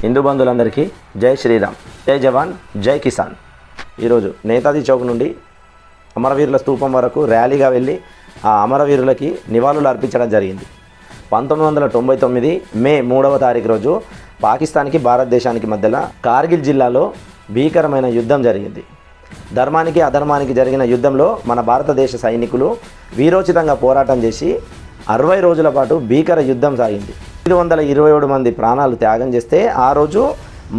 హిందూ బంధువులందరికీ జై శ్రీరామ్. జై జవాన్ జై కిసాన్. ఈరోజు నేతాజీ చౌక్ నుండి అమరవీరుల స్తూపం వరకు ర్యాలీగా వెళ్ళి ఆ అమరవీరులకి నివాళులు అర్పించడం జరిగింది. పంతొమ్మిది వందల తొంభై తొమ్మిది మే మూడవ తారీఖు రోజు పాకిస్తాన్కి భారతదేశానికి మధ్యలో కార్గిల్ జిల్లాలో భీకరమైన యుద్ధం జరిగింది. ధర్మానికి అధర్మానికి జరిగిన యుద్ధంలో మన భారతదేశ సైనికులు వీరోచితంగా పోరాటం చేసి అరవై రోజుల పాటు భీకర యుద్ధం సాగింది. ఐదు వందల ఇరవై ఏడు మంది ప్రాణాలు త్యాగం చేస్తే ఆ రోజు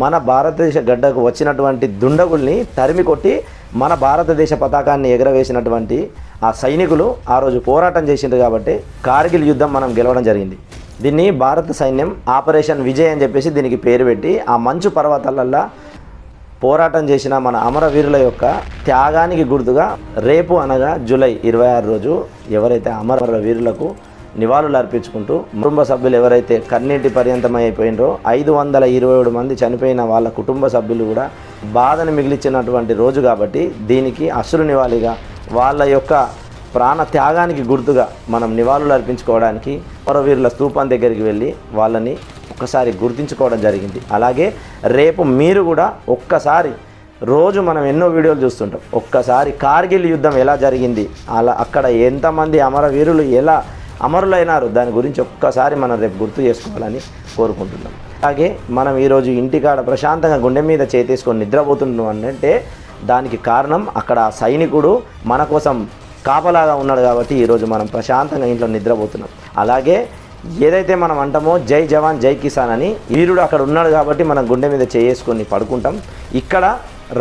మన భారతదేశ గడ్డకు వచ్చినటువంటి దుండగుల్ని తరిమి కొట్టి మన భారతదేశ పతాకాన్ని ఎగరవేసినటువంటి ఆ సైనికులు ఆ రోజు పోరాటం చేసిండ్రు కాబట్టి కార్గిల్ యుద్ధం మనం గెలవడం జరిగింది. దీన్ని భారత సైన్యం ఆపరేషన్ విజయ్ అని చెప్పేసి దీనికి పేరు పెట్టి ఆ మంచు పర్వతాలల్లో పోరాటం చేసిన మన అమరవీరుల యొక్క త్యాగానికి గుర్తుగా రేపు అనగా జూలై ఇరవై ఆరు రోజు ఎవరైతే అమరవీరులకు నివాళులు అర్పించుకుంటూ కుటుంబ సభ్యులు ఎవరైతే కన్నీటి పర్యంతమైపోయినరో ఐదు వందల ఇరవై ఏడు మంది చనిపోయిన వాళ్ళ కుటుంబ సభ్యులు కూడా బాధను మిగిలిచ్చినటువంటి రోజు కాబట్టి దీనికి అసురు నివాళిగా వాళ్ళ యొక్క ప్రాణ త్యాగానికి గుర్తుగా మనం నివాళులు అర్పించుకోవడానికి పరవీరుల స్తూపం దగ్గరికి వెళ్ళి వాళ్ళని ఒక్కసారి గుర్తించుకోవడం జరిగింది. అలాగే రేపు మీరు కూడా ఒక్కసారి రోజు మనం ఎన్నో వీడియోలు చూస్తుంటాం. ఒక్కసారి కార్గిల్ యుద్ధం ఎలా జరిగింది? అలా అక్కడ ఎంతమంది అమరవీరులు ఎలా అమరులైనారు. దాని గురించి ఒక్కసారి మనం రేపు గుర్తు చేసుకోవాలని కోరుకుంటున్నాం. అలాగే మనం ఈరోజు ఇంటికాడ ప్రశాంతంగా గుండె మీద చేతేసుకొని నిద్రపోతున్నాం అంటే దానికి కారణం అక్కడ సైనికుడు మన కోసం కాపలాగా ఉన్నాడు కాబట్టి ఈరోజు మనం ప్రశాంతంగా ఇంట్లో నిద్రపోతున్నాం. అలాగే ఏదైతే మనం అంటామో జై జవాన్ జై కిసాన్ అని వీరుడు అక్కడ ఉన్నాడు కాబట్టి మనం గుండె మీద చేసుకొని పడుకుంటాం. ఇక్కడ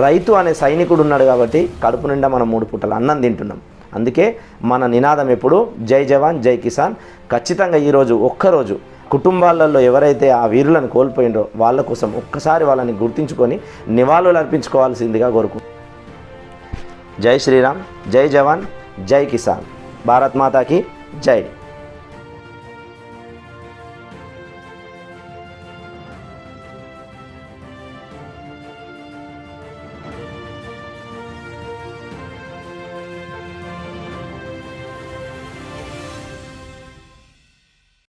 రైతు అనే సైనికుడు ఉన్నాడు కాబట్టి కడుపు నిండా మనం మూడు పూటలు అన్నం తింటున్నాం. అందుకే మన నినాదం ఎప్పుడు జై జవాన్ జై కిసాన్. ఖచ్చితంగా ఈరోజు ఒక్కరోజు కుటుంబాలలో ఎవరైతే ఆ వీరులను కోల్పోయిండ్రో వాళ్ళ కోసం ఒక్కసారి వాళ్ళని గుర్తించుకొని నివాళులు అర్పించుకోవాల్సిందిగా కోరుకు జై శ్రీరామ్ జై జవాన్ జై కిసాన్. భారత్ మాతాకి జై.